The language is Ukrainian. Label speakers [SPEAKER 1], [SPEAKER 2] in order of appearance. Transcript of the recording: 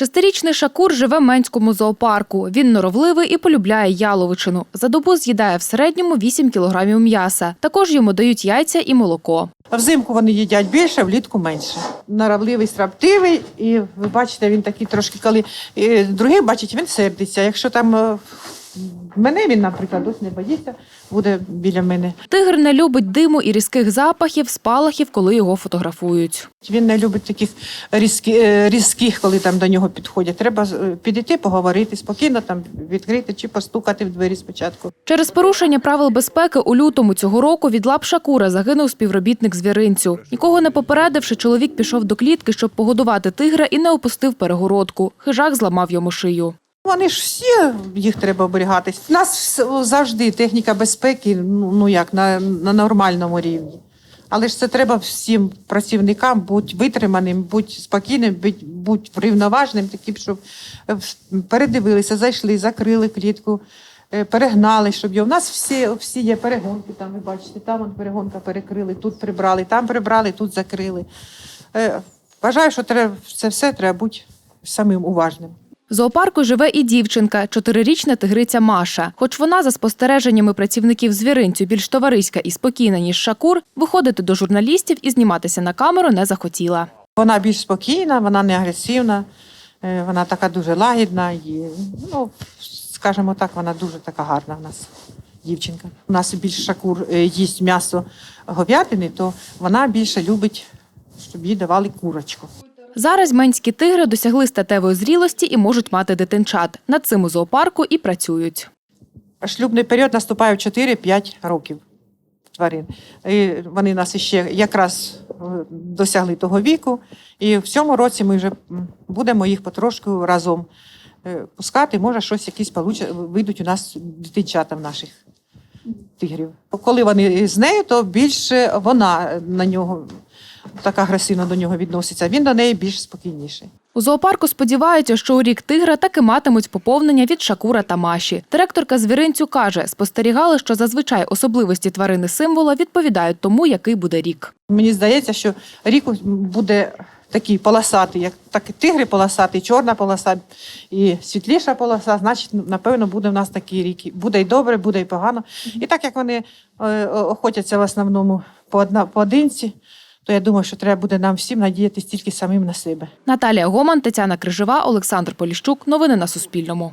[SPEAKER 1] Шестирічний Шакур живе в Менському зоопарку. Він норовливий і полюбляє яловичину. За добу з'їдає в середньому 8 кілограмів м'яса. Також йому дають яйця і молоко.
[SPEAKER 2] Взимку вони їдять більше, влітку менше. Наравливий, строптивий, і ви бачите, він такий трошки, коли е, другий бачить, він сердиться. Якщо там е, мене він, наприклад, ось не боїться, буде біля мене.
[SPEAKER 1] Тигр не любить диму і різких запахів, спалахів, коли його фотографують.
[SPEAKER 2] Він не любить таких різкі, е, різких, коли там до нього підходять. Треба е, підійти, поговорити, спокійно там відкрити чи постукати в двері спочатку.
[SPEAKER 1] Через порушення правил безпеки у лютому цього року від лап Шакура загинув співробітник звіринцю. Нікого не попередивши, чоловік пішов до клітки, щоб погодувати тигра і не опустив перегородку. Хижак зламав йому шию.
[SPEAKER 2] Вони ж всі їх треба оберігатись. У нас завжди техніка безпеки, ну, ну як на, на нормальному рівні. Але ж це треба всім працівникам бути витриманим, бути спокійним, бути, бути врівноважним, таким, щоб е, передивилися, зайшли, закрили клітку, е, перегнали, щоб його. У нас всі, всі є перегонки, там ви бачите, там вон перегонка перекрили, тут прибрали, там прибрали, тут закрили. Е, Вважаю, що треба, це все треба бути самим уважним.
[SPEAKER 1] В зоопарку живе і дівчинка, чотирирічна тигриця Маша. Хоч вона, за спостереженнями працівників звіринцю, більш товариська і спокійна, ніж Шакур, виходити до журналістів і зніматися на камеру не захотіла.
[SPEAKER 2] Вона більш спокійна, вона не агресивна, е, вона така дуже лагідна і, ну, скажімо так, вона дуже така гарна в нас дівчинка. У нас більш шакур е, їсть м'ясо говядини, то вона більше любить, щоб їй давали курочку.
[SPEAKER 1] Зараз менські тигри досягли статевої зрілості і можуть мати дитинчат. Над цим у зоопарку і працюють.
[SPEAKER 2] Шлюбний період наступає в 4-5 років тварин. І вони нас ще якраз е, досягли того віку. І в цьому році ми вже будемо їх потрошку разом е, пускати. Може, щось якісь вийдуть у нас дитинчата в наших тигрів. Коли вони з нею, то більше вона на нього так агресивно до нього відноситься. Він до неї більш спокійніший.
[SPEAKER 1] У зоопарку сподіваються, що у рік тигра таки матимуть поповнення від Шакура та Маші. Директорка звіринцю каже, спостерігали, що зазвичай особливості тварини символа відповідають тому, який буде рік.
[SPEAKER 2] Мені здається, що рік буде такий полосатий, як так і тигри полосатий, чорна полоса і світліша полоса, значить, напевно, буде в нас такий рік. Буде й добре, буде й погано. І так як вони е, охотяться в основному по одна поодинці, то я думаю, що треба буде нам всім надіятися тільки самим на себе.
[SPEAKER 1] Наталія Гоман, Тетяна Крижева, Олександр Поліщук. Новини на Суспільному.